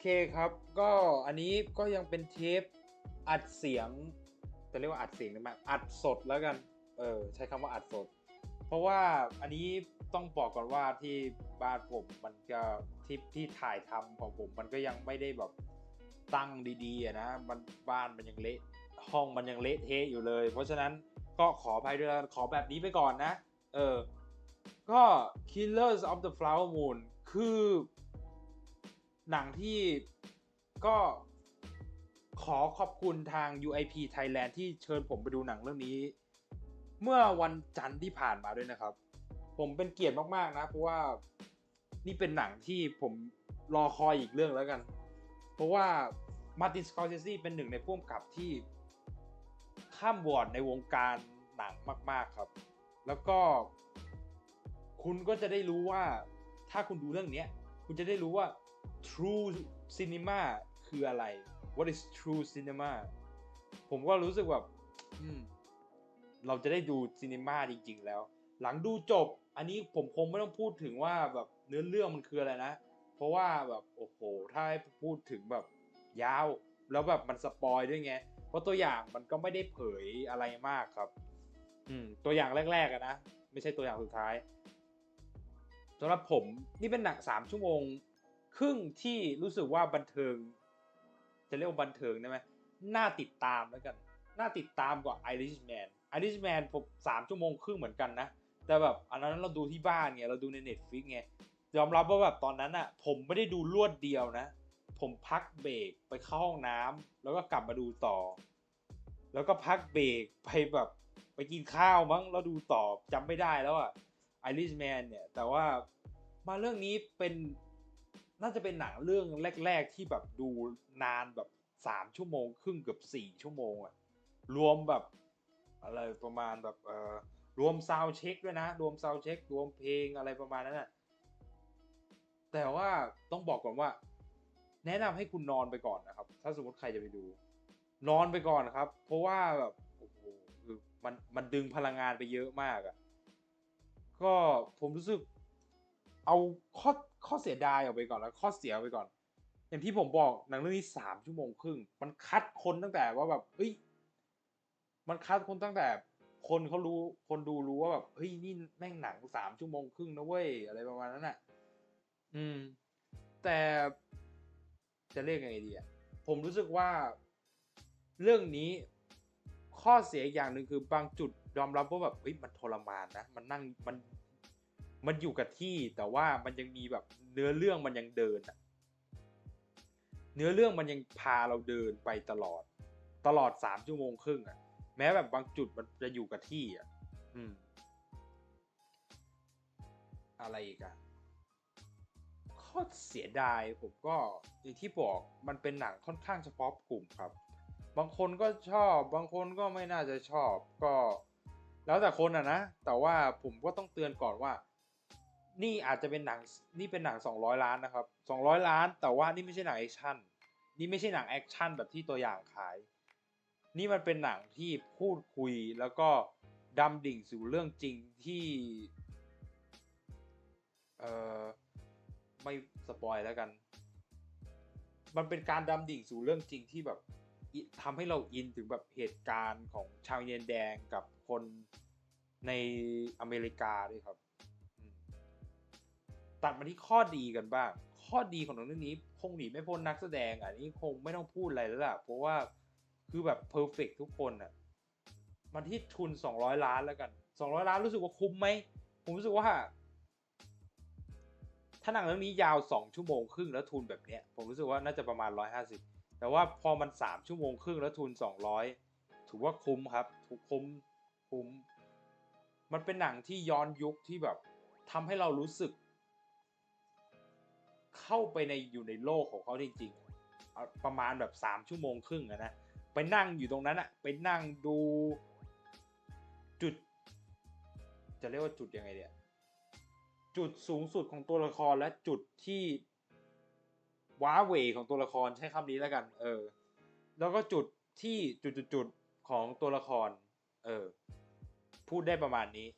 เคครับก็อันนี้ก็ยังเป็นเทปอัดเสียงจะเรียกว่าอัดเสียงได้ไหมอัดสดแล้วกัน เออใช้คำว่าอัดสด เพราะว่าอันนี้ต้องบอกก่อนว่าที่บ้านผมมันก็ที่ที่ถ่ายทำของผมมันก็ยังไม่ได้แบบตั้งดีๆนะมันบ้านมันยังเละห้องมันยังเละเทะอยู่เลย เพราะฉะนั้นก็ขออภัยด้วยขอแบบนี้ไปก่อนนะ เออก็ Killers of the Flower Moon คือ หนังที่ก็ขอขอบคุณทาง UIP Thailand ที่เชิญผมไปดูหนังเรื่องนี้ เมื่อวันจันทร์ที่ผ่านมาด้วยนะครับ ผมเป็นเกียรติมากๆนะ เพราะว่านี่เป็นหนังที่ผมรอคอยอีกเรื่องแล้วกัน เพราะว่ามาตินสกอร์เซซีเป็นหนึ่งในผู้กำกับที่ข้ามวอร์ดในวงการหนังมาก ๆครับ แล้วก็ คุณก็จะได้รู้ว่าถ้าคุณดูเรื่องนี้คุณจะได้รู้ว่า true cinema คืออะไร what is true cinema ผมก็รู้สึกแบบเราจะได้ดูซีนีมาจริง ๆ แล้ว หลังดูจบ อันนี้ผมคงไม่ต้องพูดถึงว่าแบบเนื้อเรื่องมันคืออะไรนะ เพราะว่าแบบโอ้โห ถ้าให้พูดถึงแบบยาว แล้วแบบมันสปอยด้วยไง เพราะตัวอย่างมันก็ไม่ได้เผยอะไรมากครับ อืม ตัวอย่างแรกๆนะ ไม่ใช่ตัวอย่างสุดท้ายสำหรับผมนี่เป็นหนังสามชั่วโมง ครึ่งที่รู้สึกว่าบันเทิง จะเรียกว่าบันเทิงได้ไหมน่าติดตามแล้วกัน น่าติดตามกว่า Irishman Irishman ผมสามชั่วโมงครึ่งเหมือนกันนะ แต่แบบอันนั้นเราดูที่บ้านไง เราดูใน Netflix ไง ยอมรับว่าแบบตอนนั้นอะผมไม่ได้ดูรวดเดียวนะ ผมพักเบรกไปเข้าห้องน้ำแล้วก็กลับมาดูต่อ แล้วก็พักเบรกไปแบบไปกินข้าวมั้งแล้วดูต่อจำไม่ได้แล้วอะ Irishman เนี่ย แต่ว่ามาเรื่องนี้เป็น น่าจะเป็นหนังเรื่องแรก ๆ ที่แบบดูนานแบบสามชั่วโมงครึ่งเกือบสี่ชั่วโมงอะรวมแบบอะไรประมาณแบบเออรวมซาวเช็คด้วยนะ รวมซาวเช็ครวมเพลงอะไรประมาณนั้นอะแต่ว่าต้องบอกก่อนว่า แนะนำให้คุณนอนไปก่อนนะครับ ถ้าสมมติใครจะไปดู นอนไปก่อนครับ เพราะว่าแบบโอ้โหคือมันมันดึงพลังงานไปเยอะมากอะก็ผมรู้สึกเอาข้อ ข้อเสียดายออกไปก่อนแล้วข้อเสียออกไปก่อน อย่างที่ผมบอกหนังเรื่องนี้สามชั่วโมงครึ่ง มันคัดคนตั้งแต่ว่าแบบเฮ้ยมันคัดคนตั้งแต่คนเขารู้คนดูรู้ว่าแบบเฮ้ยนี่แม่งหนังสามชั่วโมงครึ่งนะเว้ยอะไรประมาณนั้นอะ อืม แต่จะเรียกยังไงดีอะผมรู้สึกว่าเรื่องนี้ข้อเสียอย่างหนึ่งคือบางจุดยอมรับว่าแบบเฮ้ยมันทรมานนะ มันนั่งมัน มันอยู่กับที่แต่ว่ามันยังมีแบบเนื้อเรื่องมันยังเดินอะเนื้อเรื่องมันยังพาเราเดินไปตลอด ตลอดสามชั่วโมงครึ่งอะแม้แบบบางจุดมันจะอยู่กับที่อะอืม อะไรอีกอะข้อเสียดายผมก็อย่างที่บอกมันเป็นหนังค่อนข้างเฉพาะกลุ่มครับ บางคนก็ชอบ บางคนก็ไม่น่าจะชอบ ก็ แล้วแต่คนอะนะแต่ว่าผมก็ต้องเตือนก่อนว่า นี่อาจจะเป็นหนังนี่เป็นหนัง 200 ล้านนะครับ 200 ล้าน แต่ว่านี่ไม่ใช่หนังแอคชั่น นี่ไม่ใช่หนังแอคชั่นแบบที่ตัวอย่างขาย นี่มันเป็นหนังที่พูดคุยแล้วก็ดำดิ่งสู่เรื่องจริงที่ เอ่อ ไม่สปอยแล้วกัน มันเป็นการดำดิ่งสู่เรื่องจริงที่แบบทำให้เราอินถึงแบบเหตุการณ์ของชาวเยนแดงกับคนในอเมริกาด้วยครับ ตัดมาที่ข้อดีกันบ้าง ข้อดีของหนังเรื่องนี้คงหนีไม่พ้นนักแสดงอะนี่คงไม่ต้องพูดอะไรแล้วล่ะ เพราะว่าคือแบบเพอร์เฟกทุกคนอะมันที่ทุน 200 ล้านแล้วกัน 200 ล้านรู้สึกว่าคุ้มไหม ผมรู้สึกว่า ถ้าหนังเรื่องนี้ยาว 2 ชั่วโมงครึ่งแล้วทุนแบบเนี้ย ผมรู้สึกว่าน่าจะประมาณ 150 แต่ว่าพอมัน 3 ชั่วโมงครึ่งแล้วทุน 200 ถือว่าคุ้มครับ ถูกคุ้ม คุ้ม มันเป็นหนังที่ย้อนยุคที่แบบทำให้เรารู้สึก เข้าไปในอยู่ในโลกของเขาจริงๆ ประมาณแบบ3ชั่วโมงครึ่งนะ ไปนั่งอยู่ตรงนั้นอะไปนั่งดูจุด จะเรียกว่าจุดยังไงเดียจุดสูงสุดของตัวละครและจุดที่ว้าเวของตัวละครใช้คำนี้แล้วกัน เออ แล้วก็จุดที่จุดๆๆของตัวละคร เออ พูดได้ประมาณนี้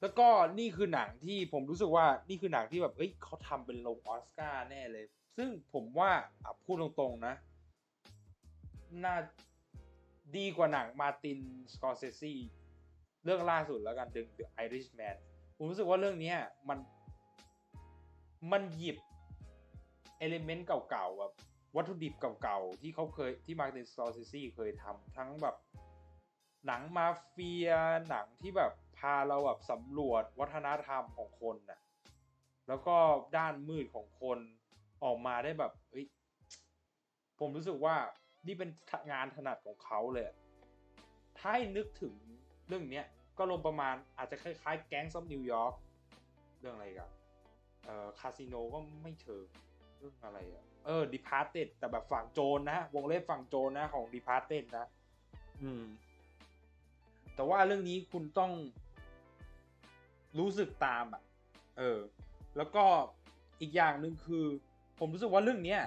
แล้วก็นี่คือหนังที่ผมรู้สึกว่านี่คือหนังที่แบบเอ้ยเขาทำเป็นลงออสการ์แน่เลย ซึ่งผมว่าอะพูดตรงๆนะ น่าดีกว่าหนังมาตินสกอร์เซซีเรื่องล่าสุดแล้วกัน The The Irishman ผมรู้สึกว่าเรื่องนี้มัน มันหยิบเอลิเมนต์เก่าๆแบบวัตถุดิบเก่าๆ ที่เขาเคยที่มาตินสกอร์เซซีเคยทำทั้งแบบหนังมาเฟียหนังที่แบบ พาเราแบบสำรวจวัฒนธรรมของคนน่ะแล้วก็ด้านมืดของคนออกมาได้แบบเฮ้ยผมรู้สึกว่านี่เป็นงานถนัดของเขาเลย ถ้าให้นึกถึงเรื่องเนี้ยก็ลงประมาณอาจจะคล้ายๆ แก๊งซัมนิวยอร์กเรื่องอะไรกันเอ่อคาสิโนก็ไม่เชิงเรื่องอะไรอะเออดิพาร์เต็ดแต่แบบฝั่งโจรนะวงเล็บฝั่งโจรนะของดิพาร์เต็ดนะ อืม แต่ว่าเรื่องนี้คุณต้อง รู้สึกตามอะ เออ แล้วก็อีกอย่างหนึ่งคือ ผมรู้สึกว่าเรื่องเนี้ย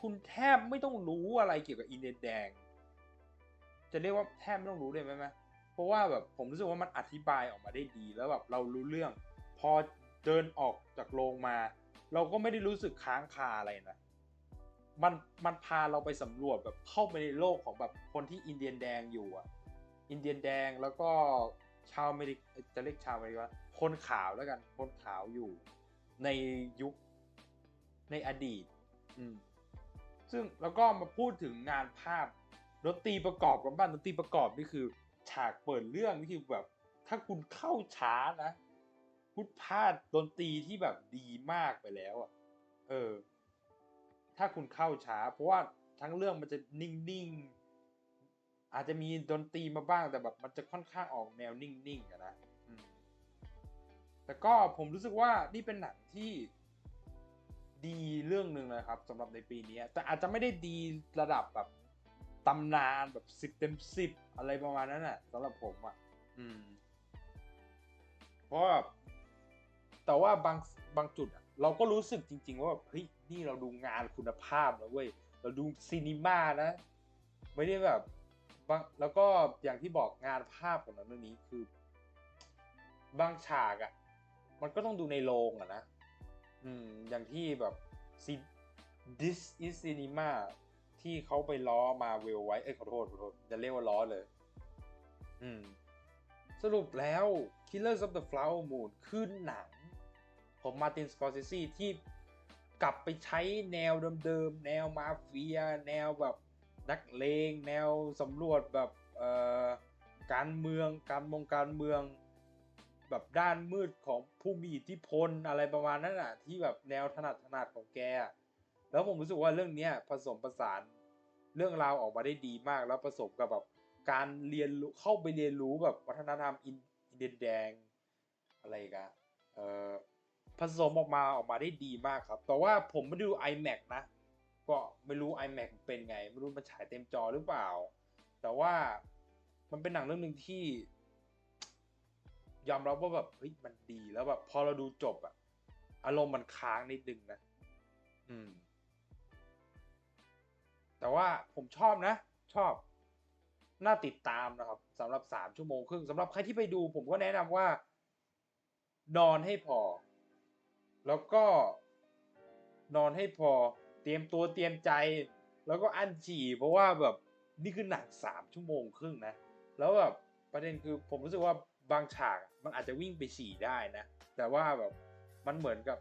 คุณแทบไม่ต้องรู้อะไรเกี่ยวกับอินเดียนแดง จะเรียกว่าแทบไม่ต้องรู้เลยไหมไหมเพราะว่าแบบผมรู้สึกว่ามันอธิบายออกมาได้ดีแล้วแบบเรารู้เรื่อง พอเดินออกจากโรงมา เราก็ไม่ได้รู้สึกค้างคาอะไรนะมันมันพาเราไปสำรวจแบบเข้าไปในโลกของแบบคนที่อินเดียนแดงอยู่อะอินเดียนแดงแล้วก็ ชาวอเมริกจะเรียกชาวอเมริกาคนขาวแล้วกันคนขาวอยู่ในยุคในอดีต อืมซึ่งแล้วก็มาพูดถึงงานภาพดนตรีประกอบกันบ้างดนตรีประกอบนี่คือ ฉากเปิดเรื่องนี่คือแบบ ถ้าคุณเข้าช้านะคุณพลาดดนตรีที่แบบดีมากไปแล้วอะ เออ ถ้าคุณเข้าช้า เพราะว่าทั้งเรื่องมันจะนิ่งๆ อาจจะมีดนตรีมาบ้างแต่แบบมันจะค่อนข้างออกแนวนิ่งๆนะอืมแต่ก็ผมรู้สึกว่านี่เป็นหนังที่ดีเรื่องหนึ่งเลยครับสำหรับในปีนี้ แต่อาจจะไม่ได้ดีระดับแบบตำนานแบบสิบเต็มสิบอะไรประมาณนั้นน่ะสำหรับผมอะ อืม เพราะแต่ว่าบางบางจุดเราก็รู้สึกจริง ๆ ว่าแบบเฮ้ยนี่เราดูงานคุณภาพนะเว้ยเราดูซีนีมานะ ไม่ได้แบบ บางแล้วก็อย่างที่บอกงานภาพของหนังเรื่องนี้คือบางฉากอะ่ะ มันก็ต้องดูในโรงอะนะ อืม อย่างที่แบบ this is cinema ที่เขาไปล้อมาเวลไว้ เอ้ยขอโทษขอโทษจะเรียกว่าล้อเลย อืม สรุปแล้ว Killers of the Flower Moon คือหนังของมาตินสกอร์เซซีที่กลับไปใช้แนวเดิมๆ แนวมาเฟีย แนวแบบ นักเลงแนวสำรวจแบบการเมืองการมงการเมือง แบบด้านมืดของผู้มีอิทธิพลอะไรประมาณนั้นอะ ที่แบบแนวถนัดถนัดของแก แล้วผมรู้สึกว่าเรื่องเนี้ยผสมผสานเรื่องราวออกมาได้ดีมาก แล้วผสมกับแบบการเรียนรู้เข้าไปเรียนรู้แบบวัฒนธรรมอินเดียนแดงอะไรกันเออผสมออกมาออกมาได้ดีมากครับ แต่ว่าผมไม่ได้ดู iMac นะ ก็ไม่รู้ iMac เป็นไง ไม่รู้มันฉายเต็มจอหรือเปล่า แต่ว่ามันเป็นหนังเรื่องหนึ่งที่ ยอมรับว่าแบบเฮ้ยมันดีแล้วแบบพอเราดูจบอะอารมณ์มันค้างนิดนึงนะ อืม แต่ว่าผมชอบนะ ชอบ น่าติดตามนะครับสำหรับสามชั่วโมงครึ่งสำหรับใครที่ไปดู ผมก็แนะนำว่า นอนให้พอ แล้วก็นอนให้พอ เตรียมตัวเตรียมใจ แล้วก็อั้นฉี่ เพราะว่าแบบนี่คือหนังสามชั่วโมงครึ่งนะ แล้วแบบประเด็นคือผมรู้สึกว่าบางฉากมันอาจจะวิ่งไปฉี่ได้นะ แต่ว่าแบบมันเหมือนกับ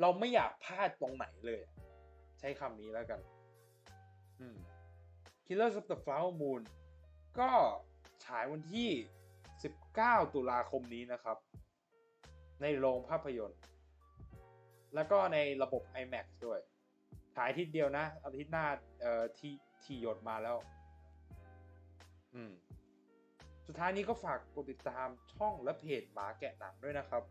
เราไม่อยากพลาดตรงไหนเลย ใช้คำนี้แล้วกัน อืม Killers of the Flower Moon ก็ฉายวันที่ 19 ตุลาคมนี้นะครับ ในโรงภาพยนตร์ แล้วก็ในระบบ iMac ด้วยฉายทิศเดียวนะอาทิตย์หน้าเอ่อทีทีหยดมาแล้ว อืม สุดท้ายนี้ก็ฝากกดติดตามช่องและเพจหมาแกะหนังด้วยนะครับ